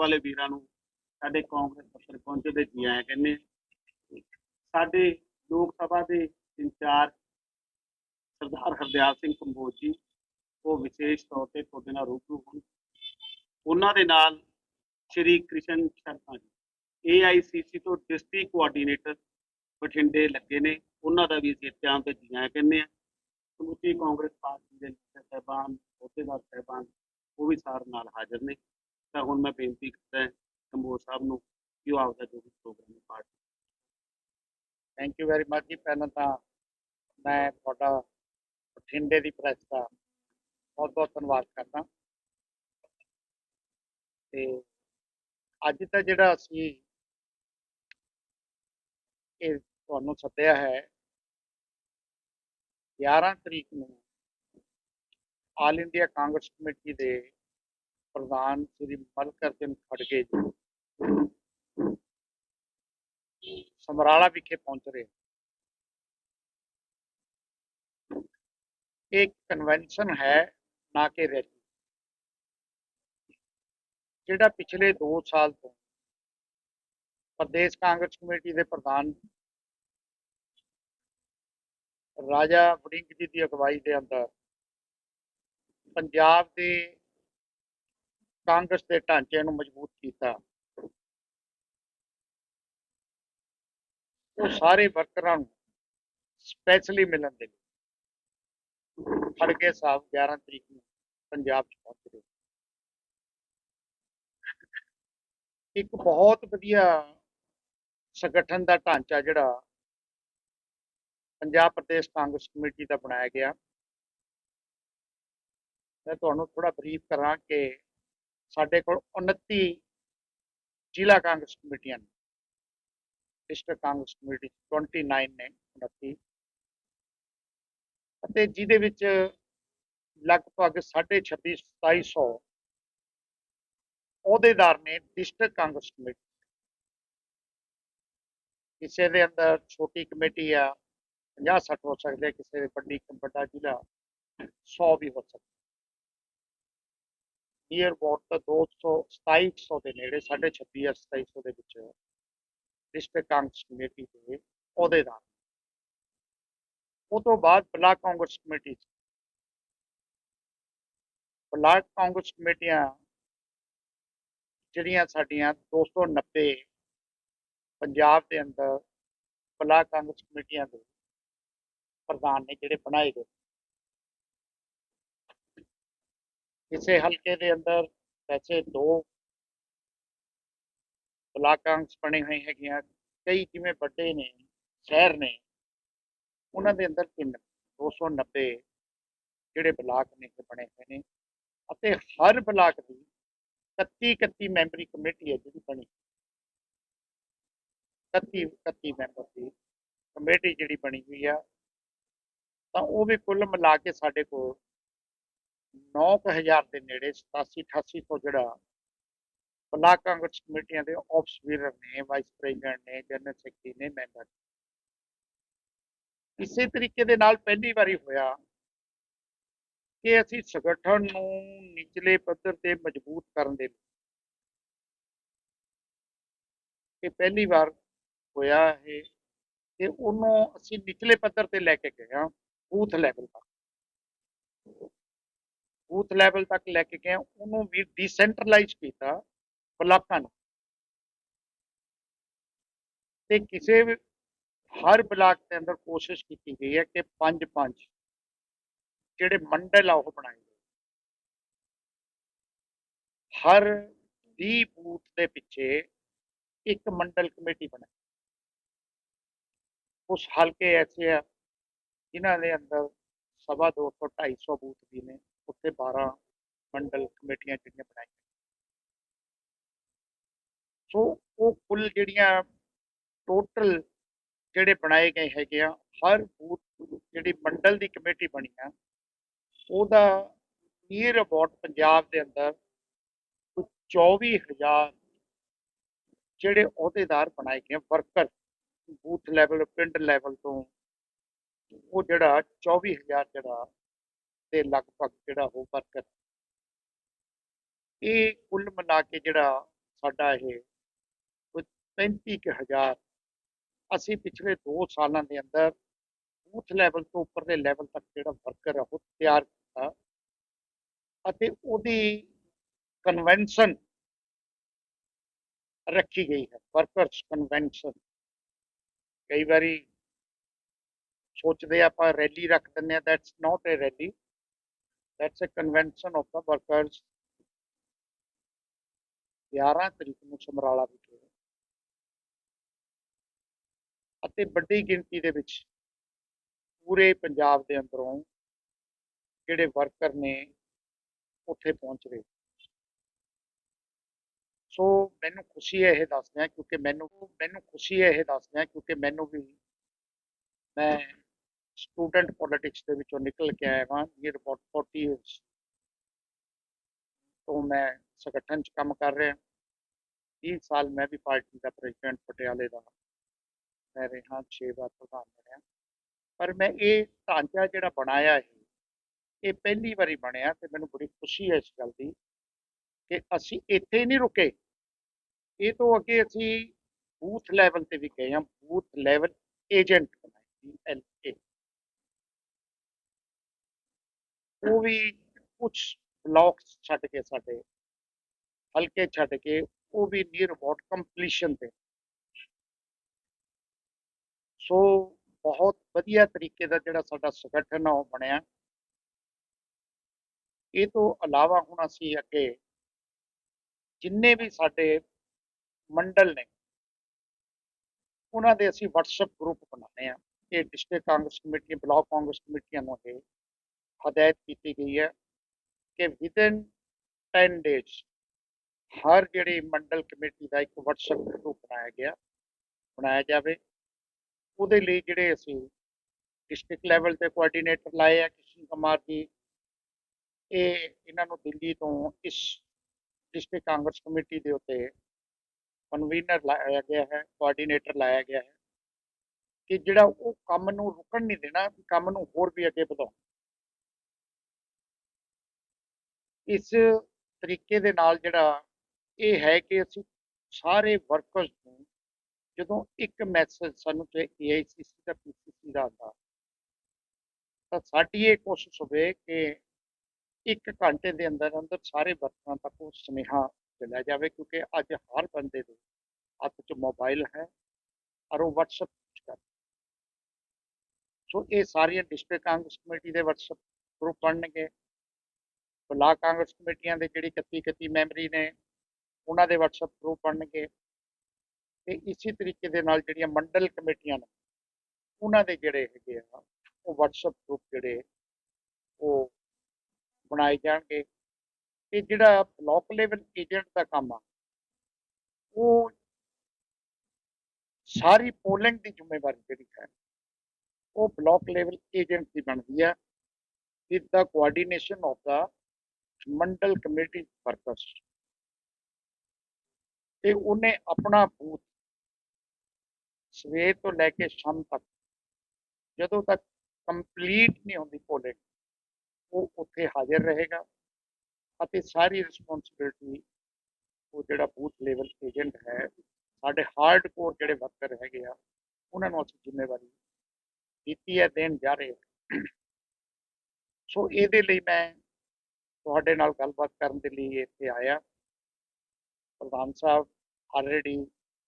ਵਾਲੇ ਵੀਰਾਂ ਨੂੰ ਸਾਡੇ ਕਾਂਗਰਸ ਪੱਤਰ ਪਹੁੰਚੇ ਦੇ ਜੀ ਆਇਆਂ ਕਹਿੰਦੇ ਸਾਡੇ ਲੋਕ ਸਭਾ ਦੇ ਇੰਚਾਰਜ ਸਰਦਾਰ ਹਰਦਿਆਲ ਸਿੰਘ ਕੰਬੋਜ ਜੀ, ਉਹ ਵਿਸ਼ੇਸ਼ ਤੌਰ ਤੇ ਤੁਹਾਡੇ ਨਾਲ ਰੂਬਰੂ ਹੋਣ। ਉਹਨਾਂ ਦੇ ਨਾਲ ਸ਼੍ਰੀ ਕ੍ਰਿਸ਼ਨ ਸ਼ਰਮਾ ਜੀ ਏਆਈਸੀਸੀ ਤੋਂ ਡਿਸਟ੍ਰਿਕਟ ਕੋਆਰਡੀਨੇਟਰ ਬਠਿੰਡੇ ਲੱਗੇ ਨੇ। ਉਹਨਾਂ ਦਾ ਵੀ ਅਸੀਂ ਇਤਿਹਾਸ ਤੇ ਜੀ ਆਇਆਂ ਕਹਿੰਦੇ ਆ ਸਮੁੱਚੀ ਕਾਂਗਰਸ ਪਾਰਟੀ ਦੇ ਲੀਡਰ ਸਾਹਿਬਾਨ, ਅਹੁਦੇਦਾਰ ਸਾਹਿਬਾਨ, ਉਹ ਵੀ ਸਾਰ ਨਾਲ ਹਾਜ਼ਰ ਨੇ। ਤਾਂ ਹੁਣ ਮੈਂ ਬੇਨਤੀ ਕਰਦਾ ਕੰਬੋਜ ਸਾਹਿਬ ਨੂੰ ਕਿ ਉਹ ਆਪਦਾ ਜੋ ਵੀ ਪ੍ਰੋਗਰਾਮ ਹੈ party thank you very much ਜੀ। ਪਹਿਲਾਂ ਤਾਂ ਮੈਂ ਤੁਹਾਡਾ ਬਠਿੰਡੇ ਦੀ ਪ੍ਰੈਸ ਦਾ ਬਹੁਤ ਬਹੁਤ ਧੰਨਵਾਦ ਕਰਦਾ ਤੇ ਅੱਜ ਤਾਂ ਜਿਹੜਾ ਅਸੀਂ ਇਹ ਤੁਹਾਨੂੰ ਸੱਦਿਆ ਹੈ 11 ਤਰੀਕ ਨੂੰ ਆਲ ਇੰਡੀਆ ਕਾਂਗਰਸ ਕਮੇਟੀ ਦੇ ਪ੍ਰਧਾਨ ਸ੍ਰੀ ਮਲਕਰਜਨ ਖੜਗੇ ਜੀ। ਸਮਰਾਲਾ ਵਿਖੇ ਪਹੁੰਚ ਰਹੇ। ਇੱਕ ਕਨਵੈਨਸ਼ਨ ਹੈ, ਨਾ ਕਿ ਰੈਲੀ ਜਿਹੜਾ ਪਿਛਲੇ 2 ਸਾਲ ਤੋਂ ਪ੍ਰਦੇਸ਼ ਕਾਂਗਰਸ ਕਮੇਟੀ ਦੇ ਪ੍ਰਧਾਨ ਰਾਜਾ ਵੜਿੰਗ ਜੀ ਦੀ ਅਗਵਾਈ ਦੇ ਅੰਦਰ ਪੰਜਾਬ ਦੇ ਕਾਂਗਰਸ ਦੇ ਢਾਂਚੇ ਨੂੰ ਮਜ਼ਬੂਤ ਕੀਤਾ। ਉਹ ਸਾਰੇ ਵਰਕਰਾਂ ਨੂੰ ਸਪੈਸ਼ਲੀ ਮਿਲਣ ਦੇ ਲਈ ਖੜਗੇ ਸਾਹਿਬ 11 ਤਰੀਕ ਨੂੰ ਪੰਜਾਬ ਚ ਪਹੁੰਚ ਇੱਕ ਬਹੁਤ ਵਧੀਆ ਸੰਗਠਨ ਦਾ ਢਾਂਚਾ ਜਿਹੜਾ ਪੰਜਾਬ ਪ੍ਰਦੇਸ਼ ਕਾਂਗਰਸ ਕਮੇਟੀ ਦਾ ਬਣਾਇਆ ਗਿਆ। ਮੈਂ ਤੁਹਾਨੂੰ ਥੋੜਾ ਬਰੀਫ ਕਰਾਂ ਕਿ ਸਾਡੇ ਕੋਲ 29 ਜ਼ਿਲ੍ਹਾ ਕਾਂਗਰਸ ਕਮੇਟੀਆਂ ਨੇ। ਡਿਸਟ੍ਰਿਕਟ ਕਾਂਗਰਸ ਕਮੇਟੀ 29 ਨੇ 29 ਅਤੇ ਜਿਹਦੇ ਵਿੱਚ ਲਗਭਗ 26 2700 ਅਹੁਦੇਦਾਰ ਨੇ ਡਿਸਟ੍ਰਿਕਟ ਕਾਂਗਰਸ ਕਮੇਟੀ। ਕਿਸੇ ਦੇ ਅੰਦਰ ਛੋਟੀ ਕਮੇਟੀ ਆ 50 60 ਹੋ ਸਕਦੇ ਕਿਸੇ ਦੇ ਵੱਡੀ, ਵੱਡਾ ਜ਼ਿਲ੍ਹਾ 100 ਵੀ ਹੋ ਸਕਦਾ। ਨੀਅਰ ਅਬਾਊਟ ਤਾਂ 200 2700 ਦੇ ਨੇੜੇ 26 ਜਾਂ 2700 ਦੇ ਵਿੱਚ ਡਿਸਟ੍ਰਿਕਟ ਕਾਂਗਰਸ ਕਮੇਟੀ ਦੇ ਅਹੁਦੇਦਾਰ ਉਹ ਤੋਂ ਬਾਅਦ block Congress committee block Congress ਕਮੇਟੀਆਂ ਜਿਹੜੀਆਂ ਸਾਡੀਆਂ 290 ਪੰਜਾਬ ਦੇ ਅੰਦਰ ਬਲਾਕ ਕਾਂਗਰਸ ਕਮੇਟੀਆਂ ਦੇ ਪ੍ਰਧਾਨ ਨੇ, ਜਿਹੜੇ ਬਣਾਏ ਗਏ ਕਿਸੇ ਹਲਕੇ ਦੇ ਅੰਦਰ ਵੈਸੇ ਦੋ ਬਲਾਕ ਬਣੇ ਹੋਏ ਹੈਗੀਆਂ, ਕਈ ਜਿਵੇਂ ਵੱਡੇ ਨੇ, ਸ਼ਹਿਰ ਨੇ, ਉਹਨਾਂ ਦੇ ਅੰਦਰ ਤਿੰਨ 290 ਜਿਹੜੇ ਬਲਾਕ ਨੇ ਇਹ ਬਣੇ ਹੋਏ ਨੇ ਅਤੇ ਹਰ ਬਲਾਕ ਦੀ 31 31 ਮੈਂਬਰੀ ਕਮੇਟੀ ਹੈ ਜਿਹੜੀ ਬਣੀ। 31 31 ਮੈਂਬਰ ਦੀ ਕਮੇਟੀ ਜਿਹੜੀ ਬਣੀ ਹੋਈ ਆ, ਤਾਂ ਉਹ ਵੀ ਕੁੱਲ ਮਿਲਾ ਕੇ ਸਾਡੇ ਕੋਲ 9000 ਦੇ ਨੇੜੇ 87 88 ਤੋਂ ਜਿਹੜਾ ਬਲਾਕ ਕਾਂਗਰਸ ਕਮੇਟੀਆਂ ਦੇ ਆਫਿਸ ਨੇ ਵਾਈਸ ਪ੍ਰੈਜ਼ੀਡੈਂਟ ਨੇ ਜਨਰਲ ਸੈਕਟਰੀ ਨੇ, ਮੈਂਬਰ ਇਸੇ ਤਰੀਕੇ ਦੇ ਨਾਲ ਪਹਿਲੀ ਵਾਰੀ ਹੋਇਆ ਕਿ ਅਸੀਂ ਸੰਗਠਨ ਨੂੰ ਨਿਚਲੇ ਪੱਧਰ ਤੇ ਮਜ਼ਬੂਤ ਕਰਨ ਦੇ ਇਹ ਪਹਿਲੀ ਵਾਰ ਹੋਇਆ ਇਹ ਤੇ ਉਹਨੂੰ ਅਸੀਂ ਨਿਚਲੇ ਪੱਧਰ ਤੇ ਲੈ ਕੇ ਗਏ ਹਾਂ, ਬੂਥ ਲੈਵਲ ਤੱਕ। ਬੂਥ ਲੈਵਲ ਤੱਕ ਲੈ ਕੇ ਗਏ ਉਹਨੂੰ ਵੀ ਡੀਸੈਂਟਰਲਾਈਜ਼ ਕੀਤਾ ਬਲਾਕਾਂ ਨੂੰ। ਤੇ ਕਿਸੇ ਵੀ, ਹਰ ਬਲਾਕ ਦੇ ਅੰਦਰ ਕੋਸ਼ਿਸ਼ ਕੀਤੀ ਗਈ ਹੈ ਕਿ ਪੰਜ ਪੰਜ ਜਿਹੜੇ ਮੰਡਲ ਆ ਉਹ ਬਣਾਏ ਗਏ ਹਰ 20 ਬੂਥ ਦੇ ਪਿੱਛੇ ਇੱਕ ਮੰਡਲ ਕਮੇਟੀ ਬਣਾਈ। ਉਸ ਹਲਕੇ ਐਸੇ ਆ ਜਿਨ੍ਹਾਂ ਦੇ ਅੰਦਰ ਸਵਾ 200 250 ਬੂਥ ਵੀ ਨੇ। ਉੱਥੇ 12 ਮੰਡਲ ਕਮੇਟੀਆਂ ਜਿਹੜੀਆਂ ਬਣਾਈਆਂ ਸੋ ਉਹ ਕੁੱਲ ਜਿਹੜੀਆਂ ਟੋਟਲ ਜਿਹੜੇ ਬਣਾਏ ਗਏ ਹੈਗੇ ਆ, ਹਰ ਬੂਥ ਜਿਹੜੀ ਮੰਡਲ ਦੀ ਕਮੇਟੀ ਬਣੀ ਆ, ਉਹਦਾ ਨੀਅਰ ਅਬਾਊਟ ਪੰਜਾਬ ਦੇ ਅੰਦਰ ਕੋਈ 24000 ਜਿਹੜੇ ਅਹੁਦੇਦਾਰ ਬਣਾਏ ਗਏ ਵਰਕਰ ਬੂਥ ਲੈਵਲ ਪਿੰਡ ਲੈਵਲ ਤੋਂ ਉਹ ਜਿਹੜਾ 24000 ਜਿਹੜਾ ਦੇ ਲਗਭਗ ਜਿਹੜਾ ਉਹ ਵਰਕਰ ਇਹ ਕੁੱਲ ਮਿਲਾ ਕੇ ਜਿਹੜਾ ਸਾਡਾ ਇਹ ਕੋਈ 35 ਕੁ ਹਜ਼ਾਰ, ਅਸੀਂ ਪਿਛਲੇ 2 ਸਾਲਾਂ ਦੇ ਅੰਦਰ ਬੂਥ ਲੈਵਲ ਤੋਂ ਉੱਪਰਲੇ ਲੈਵਲ ਤੱਕ ਜਿਹੜਾ ਵਰਕਰ ਹੈ ਉਹ ਤਿਆਰ ਕੀਤਾ ਅਤੇ ਉਹਦੀ ਕਨਵੈਨਸ਼ਨ ਰੱਖੀ ਗਈ ਹੈ ਵਰਕਰਸ ਕਨਵੈਨਸ਼ਨ ਕਈ ਵਾਰੀ ਸੋਚਦੇ ਆਪਾਂ ਰੈਲੀ ਰੱਖ ਦਿੰਦੇ ਆ that's not a rally that's a convention of the workers 11 ਤਰੀਕ ਨੂੰ ਸਮਰਾਲਾ ਵਿਖੇ ਅਤੇ ਵੱਡੀ ਗਿਣਤੀ ਦੇ ਵਿੱਚ ਪੂਰੇ ਪੰਜਾਬ ਦੇ ਅੰਦਰੋਂ ਜਿਹੜੇ ਵਰਕਰ ਨੇ ਉੱਥੇ ਪਹੁੰਚ ਰਹੇ ਸੋ ਮੈਨੂੰ ਖੁਸ਼ੀ ਹੈ ਇਹ ਦੱਸਦਿਆਂ ਕਿਉਂਕਿ ਮੈਨੂੰ ਮੈਨੂੰ ਖੁਸ਼ੀ ਹੈ ਇਹ ਦੱਸਦਿਆਂ ਕਿਉਂਕਿ ਮੈਨੂੰ ਵੀ ਮੈਂ ਸਟੂਡੈਂਟ ਪੋਲਿਟਿਕਸ ਦੇ ਵਿੱਚੋਂ ਨਿਕਲ ਕੇ ਆਇਆ ਹਾਂ ਨੀਅਰ ਅਬਾਊਟ 40 ਇਅਰਸ ਤੋਂ ਮੈਂ ਸੰਗਠਨ 'ਚ ਕੰਮ ਕਰ ਰਿਹਾ। 30 ਸਾਲ ਮੈਂ ਵੀ ਪਾਰਟੀ ਦਾ ਪ੍ਰੈਜ਼ੀਡੈਂਟ ਪਟਿਆਲੇ ਦਾ ਮੈਂ ਰਿਹਾ 6 ਵਾਰ ਪ੍ਰਧਾਨ ਬਣਿਆ। ਪਰ ਮੈਂ ਇਹ ਢਾਂਚਾ ਜਿਹੜਾ ਬਣਾਇਆ ਹੈ ਇਹ ਪਹਿਲੀ ਵਾਰੀ ਬਣਿਆ ਤੇ ਮੈਨੂੰ ਬੜੀ ਖੁਸ਼ੀ ਹੈ ਇਸ ਗੱਲ ਦੀ ਕਿ ਅਸੀਂ ਇੱਥੇ ਨਹੀਂ ਰੁਕੇ। ਇਹ ਤੋਂ ਅੱਗੇ ਅਸੀਂ ਬੂਥ ਲੈਵਲ ਤੇ ਵੀ ਗਏ ਹਾਂ, ਬੂਥ ਲੈਵਲ ਏਜੰਟ ਬਣਾਏ ਐਲ ਉਹ ਵੀ ਕੁਝ ਬਲਾਕਸ ਛੱਡ ਕੇ ਸਾਡੇ, ਹਲਕੇ ਛੱਡ ਕੇ ਉਹ ਵੀ ਨੀਅਰ ਅਬਾਊਟ ਕੰਪਲੀਸ਼ਨ ਤੇ। ਸੋ ਬਹੁਤ ਵਧੀਆ ਤਰੀਕੇ ਦਾ ਜਿਹੜਾ ਸਾਡਾ ਸੰਗਠਨ ਆ ਉਹ ਬਣਿਆ। ਇਹ ਤੋਂ ਇਲਾਵਾ ਹੁਣ ਅਸੀਂ ਅੱਗੇ ਜਿੰਨੇ ਵੀ ਸਾਡੇ ਮੰਡਲ ਨੇ, ਉਹਨਾਂ ਦੇ ਅਸੀਂ WhatsApp ਗਰੁੱਪ ਬਣਾਉਂਦੇ ਆ। ਇਹ district Congress committee, block Congress ਕਮੇਟੀਆਂ ਨੂੰ ਇਹ ਹਦਾਇਤ ਕੀਤੀ ਗਈ ਹੈ ਕਿ ਵਿਦਨ 10 ਡੇਜ਼ ਹਰ ਜਿਹੜੀ ਮੰਡਲ ਕਮੇਟੀ ਦਾ ਇੱਕ WhatsApp ਗਰੁੱਪ ਬਣਾਇਆ ਗਿਆ, ਬਣਾਇਆ ਜਾਵੇ। ਉਹਦੇ ਲਈ ਜਿਹੜੇ ਅਸੀਂ ਡਿਸਟ੍ਰਿਕਟ ਲੈਵਲ ਤੇ ਕੋਆਰਡੀਨੇਟਰ ਲਾਏ ਆ, ਕਿਸ਼ਨ ਕੁਮਾਰ ਜੀ, ਇਹ ਇਹਨਾਂ ਨੂੰ ਦਿੱਲੀ ਤੋਂ ਇਸ ਡਿਸਟ੍ਰਿਕਟ ਕਾਂਗਰਸ ਕਮੇਟੀ ਦੇ ਉੱਤੇ ਕਨਵੀਨਰ ਲਾਇਆ ਗਿਆ ਹੈ ਕੋਆਰਡੀਨੇਟਰ ਲਾਇਆ ਗਿਆ ਹੈ ਕਿ ਜਿਹੜਾ ਉਹ ਕੰਮ ਨੂੰ ਰੁਕਣ ਨਹੀਂ ਦੇਣਾ ਕੰਮ ਨੂੰ ਹੋਰ ਵੀ ਅੱਗੇ ਵਧਾਉਣਾ। ਇਸ ਤਰੀਕੇ ਦੇ ਨਾਲ ਜਿਹੜਾ ਇਹ ਹੈ ਕਿ ਅਸੀਂ ਸਾਰੇ ਵਰਕਰਸ ਨੂੰ ਜਦੋਂ ਇੱਕ ਮੈਸੇਜ ਸਾਨੂੰ ਤੇ AICC ਦਾ PCC ਦਾ ਆਉਂਦਾ, ਤਾਂ ਸਾਡੀ ਇਹ ਕੋਸ਼ਿਸ਼ ਹੋਵੇ ਕਿ ਇੱਕ ਘੰਟੇ ਦੇ ਅੰਦਰ ਅੰਦਰ ਸਾਰੇ ਵਰਕਰਾਂ ਤੱਕ ਉਹ ਸੁਨੇਹਾ ਚਲਿਆ ਜਾਵੇ, ਕਿਉਂਕਿ ਅੱਜ ਹਰ ਬੰਦੇ ਦੇ ਹੱਥ 'ਚ ਮੋਬਾਈਲ ਹੈ ਔਰ ਉਹ WhatsApp ਕਰ ਸੋ ਇਹ ਸਾਰੀਆਂ ਡਿਸਟ੍ਰਿਕਟ ਕਾਂਗਰਸ ਕਮੇਟੀ ਦੇ WhatsApp ਗਰੁੱਪ ਬਣਨਗੇ। ਬਲਾਕ ਕਾਂਗਰਸ ਕਮੇਟੀਆਂ ਦੇ ਜਿਹੜੀ 31 31 ਮੈਂਬਰੀ ਨੇ, ਉਹਨਾਂ ਦੇ WhatsApp ਗਰੁੱਪ ਬਣਨਗੇ। ਤੇ ਇਸੇ ਤਰੀਕੇ ਦੇ ਨਾਲ ਜਿਹੜੀਆਂ ਮੰਡਲ ਕਮੇਟੀਆਂ ਨੇ, ਉਹਨਾਂ ਦੇ ਜਿਹੜੇ ਹੈਗੇ ਆ, ਉਹ WhatsApp ਗਰੁੱਪ ਜਿਹੜੇ, ਉਹ ਬਣਾਏ ਜਾਣਗੇ। ਤੇ ਜਿਹੜਾ ਬਲਾਕ ਲੈਵਲ ਏਜੰਟ ਦਾ ਕੰਮ ਆ, ਉਹ ਸਾਰੀ ਪੋਲਿੰਗ ਦੀ ਜ਼ਿੰਮੇਵਾਰੀ ਜਿਹੜੀ ਹੈ, ਉਹ ਬਲਾਕ ਲੈਵਲ ਏਜੰਟ ਦੀ ਬਣਦੀ ਆ। With the coordination of the mandal committee workers ਤੇ ਉਹਨੇ ਆਪਣਾ ਬੂਥ ਸਵੇਰ ਤੋਂ ਲੈ ਕੇ ਸ਼ਾਮ ਤੱਕ, ਜਦੋਂ ਤੱਕ ਕੰਪਲੀਟ ਨਹੀਂ ਹੁੰਦੀ ਪੋਲਿੰਗ ਉਹ ਉੱਥੇ ਹਾਜ਼ਰ ਰਹੇਗਾ ਅਤੇ ਸਾਰੀ ਰਿਸਪੌਂਸਿਬਿਲਟੀ ਉਹ ਜਿਹੜਾ ਬੂਥ ਲੈਵਲ ਏਜੰਟ ਹੈ, ਸਾਡੇ ਹਾਰਡ ਕੋਰ ਜਿਹੜੇ ਵਰਕਰ ਹੈਗੇ ਆ, ਉਹਨਾਂ ਨੂੰ ਅਸੀਂ ਜ਼ਿੰਮੇਵਾਰੀ ਦਿੱਤੀ ਹੈ, ਦੇਣ ਜਾ ਰਹੇ ਸੋ ਇਹਦੇ ਲਈ ਮੈਂ ਤੁਹਾਡੇ ਨਾਲ ਗੱਲਬਾਤ ਕਰਨ ਦੇ ਲਈ ਇੱਥੇ ਆਇਆ। ਪ੍ਰਧਾਨ ਸਾਹਿਬ, ਆਲਰੇਡੀ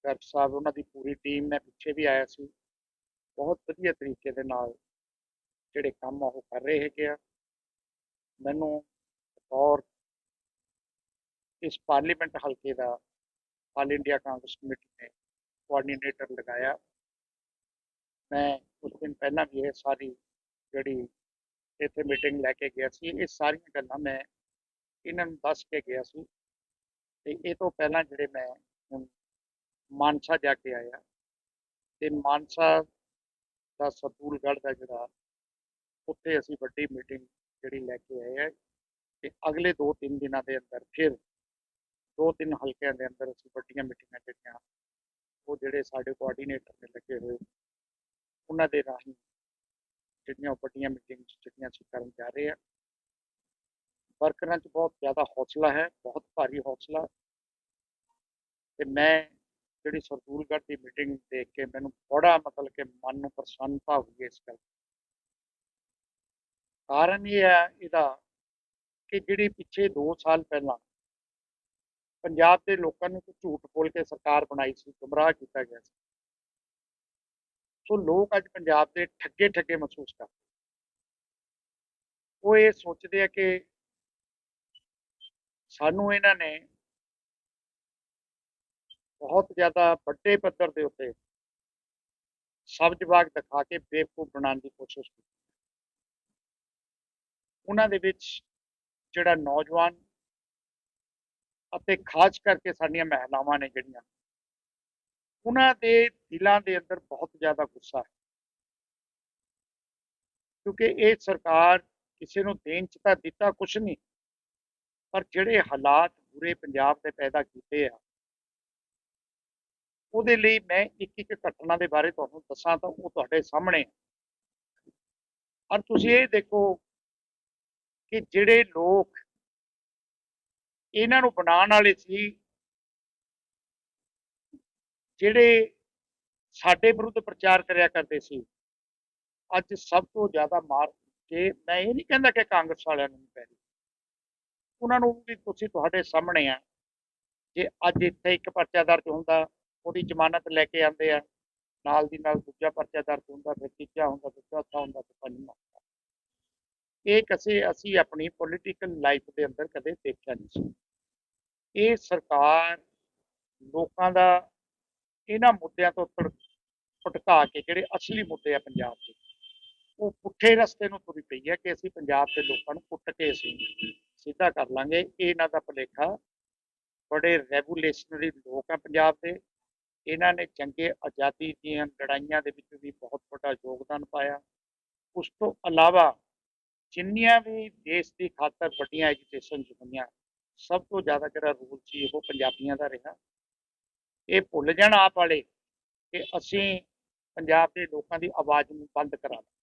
ਗਰਗ ਸਾਹਿਬ, ਉਹਨਾਂ ਦੀ ਪੂਰੀ ਟੀਮ ਮੈਂ ਪਿੱਛੇ ਵੀ ਆਇਆ ਸੀ। ਬਹੁਤ ਵਧੀਆ ਤਰੀਕੇ ਦੇ ਨਾਲ ਜਿਹੜੇ ਕੰਮ ਆ ਉਹ ਕਰ ਰਹੇ ਹੈਗੇ ਆ। ਮੈਨੂੰ ਔਰ ਇਸ ਪਾਰਲੀਮੈਂਟ ਹਲਕੇ ਦਾ ਆਲ ਇੰਡੀਆ ਕਾਂਗਰਸ ਕਮੇਟੀ ਨੇ ਕੋਆਰਡੀਨੇਟਰ ਲਗਾਇਆ। ਮੈਂ ਕੁਝ ਦਿਨ ਪਹਿਲਾਂ ਵੀ ਇਹ ਸਾਰੀ ਜਿਹੜੀ ਇੱਥੇ ਮੀਟਿੰਗ ਲੈ ਕੇ ਗਿਆ ਸੀ। ਇਹ ਸਾਰੀਆਂ ਗੱਲਾਂ ਮੈਂ ਇਹਨਾਂ ਨੂੰ ਦੱਸ ਕੇ ਗਿਆ ਸੀ। ਤੇ ਇਹ ਤੋਂ ਪਹਿਲਾਂ ਜਿਹੜੇ ਮੈਂ ਹੁਣ ਮਾਨਸਾ ਜਾ ਕੇ ਆਇਆ, ਤੇ ਮਾਨਸਾ ਦਾ ਸਤੂਲਗੜ੍ਹ ਦਾ ਜਿਹੜਾ, ਉੱਥੇ ਅਸੀਂ ਵੱਡੀ ਮੀਟਿੰਗ ਜਿਹੜੀ ਲੈ ਕੇ ਆਏ ਆ। ਤੇ ਅਗਲੇ 2-3 ਦਿਨਾਂ ਦੇ ਅੰਦਰ ਫਿਰ ਦੋ ਤਿੰਨ ਹਲਕਿਆਂ ਦੇ ਅੰਦਰ ਅਸੀਂ ਵੱਡੀਆਂ ਮੀਟਿੰਗਾਂ ਜਿਹੜੀਆਂ, ਉਹ ਜਿਹੜੇ ਸਾਡੇ ਕੋਆਰਡੀਨੇਟਰ ਨੇ ਲੱਗੇ ਹੋਏ, ਉਹਨਾਂ ਦੇ ਰਾਹੀਂ ਜਿਹੜੀਆਂ ਵੱਡੀਆਂ ਮੀਟਿੰਗਸ ਜਿਹੜੀਆਂ ਅਸੀਂ ਕਰਨ ਜਾ ਰਹੇ ਆ ਵਰਕਰਾਂ 'ਚ ਬਹੁਤ ਜ਼ਿਆਦਾ ਹੌਸਲਾ ਹੈ, ਬਹੁਤ ਭਾਰੀ ਹੌਸਲਾ। ਤੇ ਮੈਂ ਜਿਹੜੀ ਸਰਦੂਲਗੜ੍ਹ ਦੀ ਮੀਟਿੰਗ ਦੇਖ ਕੇ ਮੈਨੂੰ ਬੜਾ ਮਤਲਬ ਕਿ ਮਨ ਨੂੰ ਪ੍ਰਸੰਨਤਾ ਹੋਈ ਇਸ ਗੱਲ ਕਾਰਨ ਇਹ ਹੈ, ਇਹਦਾ ਕਿ ਜਿਹੜੀ ਪਿੱਛੇ 2 ਸਾਲ ਪਹਿਲਾਂ ਪੰਜਾਬ ਦੇ ਲੋਕਾਂ ਨੂੰ ਕੋਈ ਝੂਠ ਬੋਲ ਕੇ ਸਰਕਾਰ ਬਣਾਈ ਸੀ, ਗੁੰਮਰਾਹ ਕੀਤਾ ਗਿਆ ਸੀ। ਸੋ ਲੋਕ ਅੱਜ ਪੰਜਾਬ ਦੇ ਠੱਗੇ ਠੱਗੇ ਮਹਿਸੂਸ ਕਰਦੇ ਉਹ ਇਹ ਸੋਚਦੇ ਆ ਕਿ ਸਾਨੂੰ ਇਹਨਾਂ ਨੇ ਬਹੁਤ ਜ਼ਿਆਦਾ ਵੱਡੇ ਪੱਧਰ ਦੇ ਉੱਤੇ ਸਬਜ਼ ਬਾਗ ਦਿਖਾ ਕੇ ਬੇਵਕੂਫ ਬਣਾਉਣ ਦੀ ਕੋਸ਼ਿਸ਼ ਕੀਤੀ ਉਹਨਾਂ ਦੇ ਵਿੱਚ ਜਿਹੜਾ ਨੌਜਵਾਨ ਅਤੇ ਖਾਸ ਕਰਕੇ ਸਾਡੀਆਂ ਮਹਿਲਾਵਾਂ ਨੇ ਜਿਹੜੀਆਂ ਉਹਨਾਂ ਦੇ ਦਿਲਾਂ ਦੇ ਅੰਦਰ ਬਹੁਤ ਜ਼ਿਆਦਾ ਗੁੱਸਾ ਹੈ ਕਿਉਂਕਿ ਇਹ ਸਰਕਾਰ ਕਿਸੇ ਨੂੰ ਦੇਣ ਚ ਤਾਂ ਦਿੱਤਾ ਕੁਛ ਨਹੀਂ, ਪਰ ਜਿਹੜੇ ਹਾਲਾਤ ਬੁਰੇ ਪੰਜਾਬ ਦੇ ਪੈਦਾ ਕੀਤੇ ਆ, ਉਹਦੇ ਲਈ ਮੈਂ ਇੱਕ ਇੱਕ ਘਟਨਾ ਦੇ ਬਾਰੇ ਤੁਹਾਨੂੰ ਦੱਸਾਂ ਤਾਂ ਉਹ ਤੁਹਾਡੇ ਸਾਹਮਣੇ ਹੈ। ਔਰ ਤੁਸੀਂ ਇਹ ਦੇਖੋ ਕਿ ਜਿਹੜੇ ਲੋਕ ਇਹਨਾਂ ਨੂੰ ਬਣਾਉਣ ਵਾਲੇ ਸੀ ਜਿਹੜੇ ਸਾਡੇ ਵਿਰੁੱਧ ਪ੍ਰਚਾਰ ਕਰਿਆ ਕਰਦੇ ਸੀ, ਅੱਜ ਸਭ ਤੋਂ ਜ਼ਿਆਦਾ ਮਾਰ ਜੇ ਮੈਂ ਇਹ ਨਹੀਂ ਕਹਿੰਦਾ ਕਿ ਕਾਂਗਰਸ ਵਾਲਿਆਂ ਨੂੰ ਪੈ ਰਹੀ। ਉਹਨਾਂ ਨੂੰ ਵੀ ਤੁਸੀਂ ਤੁਹਾਡੇ ਸਾਹਮਣੇ ਆ, ਜੇ ਅੱਜ ਇੱਥੇ ਇੱਕ ਪਰਚਾ ਦਰਜ ਹੁੰਦਾ, ਉਹਦੀ ਜ਼ਮਾਨਤ ਲੈ ਕੇ ਆਉਂਦੇ ਆ, ਨਾਲ ਦੀ ਨਾਲ ਦੂਜਾ ਪਰਚਾ ਦਰਜ ਹੁੰਦਾ, ਫਿਰ ਤੀਜਾ ਹੁੰਦਾ, ਫਿਰ ਚੌਥਾ ਹੁੰਦਾ, ਫਿਰ ਪੰਜਵਾਂ ਇਹ ਕਿਸੇ ਅਸੀਂ ਆਪਣੀ ਪੋਲੀਟੀਕਲ ਲਾਈਫ ਦੇ ਅੰਦਰ ਕਦੇ ਦੇਖਿਆ ਨਹੀਂ ਸੀ। ਇਹ ਸਰਕਾਰ ਲੋਕਾਂ ਦਾ ਇਹਨਾਂ ਮੁੱਦਿਆਂ ਤੋਂ ਭੜ- ਭਟਕਾ ਕੇ ਜਿਹੜੇ ਅਸਲੀ ਮੁੱਦੇ ਆ ਪੰਜਾਬ ਦੇ, ਉਹ ਪੁੱਠੇ ਰਸਤੇ ਨੂੰ ਤੁਰੀ ਪਈ ਹੈ ਕਿ ਅਸੀਂ ਪੰਜਾਬ ਦੇ ਲੋਕਾਂ ਨੂੰ ਪੁੱਟ ਕੇ ਅਸੀਂ ਸਿੱਧਾ ਕਰ ਲਾਂਗੇ। ਇਹ ਇਹਨਾਂ ਦਾ ਭੁਲੇਖਾ। ਬੜੇ ਰੈਵੋਲੂਸ਼ਨਰੀ ਲੋਕ ਆ ਪੰਜਾਬ ਦੇ। ਇਹਨਾਂ ਨੇ ਚੰਗੇ ਆਜ਼ਾਦੀ ਦੀਆਂ ਲੜਾਈਆਂ ਦੇ ਵਿੱਚ ਵੀ ਬਹੁਤ ਵੱਡਾ ਯੋਗਦਾਨ ਪਾਇਆ। ਉਸ ਤੋਂ ਇਲਾਵਾ ਜਿੰਨੀਆਂ ਵੀ ਦੇਸ਼ ਦੀ ਖਾਤਰ ਵੱਡੀਆਂ ਐਜੂਕੇਸ਼ਨ ਹੋਈਆਂ ਸਭ ਤੋਂ ਜ਼ਿਆਦਾ ਜਿਹੜਾ ਰੋਲ ਸੀ ਉਹ ਪੰਜਾਬੀਆਂ ਦਾ ਰਿਹਾ। ਇਹ ਭੁੱਲ ਜਾਣ ਆਪ ਵਾਲੇ ਕਿ ਅਸੀਂ ਪੰਜਾਬ ਦੇ ਲੋਕਾਂ ਦੀ ਆਵਾਜ਼ ਨੂੰ ਬੰਦ ਕਰਾ ਦਿੱਤਾ।